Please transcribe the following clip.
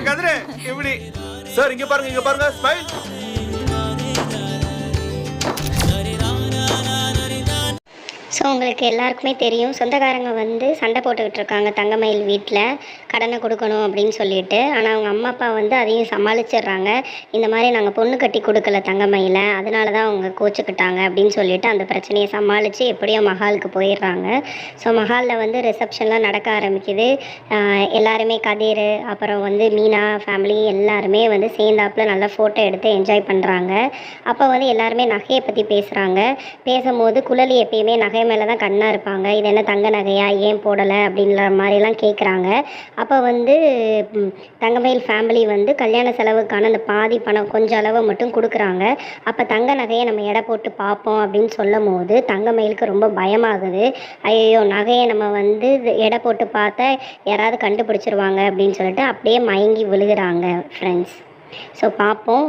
கதிரே இப்படி. சார் இங்க பாருங்க இங்க பாருங்க ஸ்மைல் ஸோ உங்களுக்கு எல்லாருக்குமே தெரியும் சொந்தக்காரங்க வந்து சண்டை போட்டுக்கிட்டு இருக்காங்க தங்கமயில் வீட்டில் கடனை கொடுக்கணும் அப்படின்னு சொல்லிட்டு. ஆனால் அவங்க அம்மா அப்பா வந்து அதையும் சமாளிச்சிடுறாங்க. இந்த மாதிரி நாங்கள் பொண்ணு கட்டி கொடுக்கல தங்கமயில அதனால தான் அவங்க கோச்சுக்கிட்டாங்க அப்படின்னு சொல்லிட்டு அந்த பிரச்சனையை சமாளித்து எப்படியோ மஹாலுக்கு போயிடுறாங்க. ஸோ மஹாலில் வந்து ரிசப்ஷன்லாம் நடக்க ஆரம்பிக்குது. எல்லாருமே கதிர் அப்புறம் வந்து மீனா ஃபேமிலி எல்லாருமே வந்து சேர்ந்தாப்புல நல்லா ஃபோட்டோ எடுத்து என்ஜாய் பண்ணுறாங்க அப்போ வந்து எல்லாருமே நகையை பற்றி பேசுகிறாங்க பேசும்போது குழலி எப்பயுமே நகை மேலே தான் கண்ணாக இருப்பாங்க. இது என்ன தங்க நகையா? ஏன் போடலை? அப்படின்ற மாதிரிலாம் கேட்குறாங்க அப்போ வந்து தங்கமயில் ஃபேமிலி வந்து கல்யாண செலவுக்கான அந்த பாதி பணம் கொஞ்சம் அளவு மட்டும் கொடுக்குறாங்க. அப்போ தங்க நகையை நம்ம எடை போட்டு பார்ப்போம் அப்படின்னு சொல்லும் போது தங்கமயிலுக்கு ரொம்ப பயமாகுது. ஐயோ நகையை நம்ம வந்து எடை போட்டு பார்த்தா யாராவது கண்டுபிடிச்சிருவாங்க அப்படின்னு சொல்லிட்டு அப்படியே மயங்கி விழுகிறாங்க ஃப்ரெண்ட்ஸ் ஸோ பார்ப்போம்.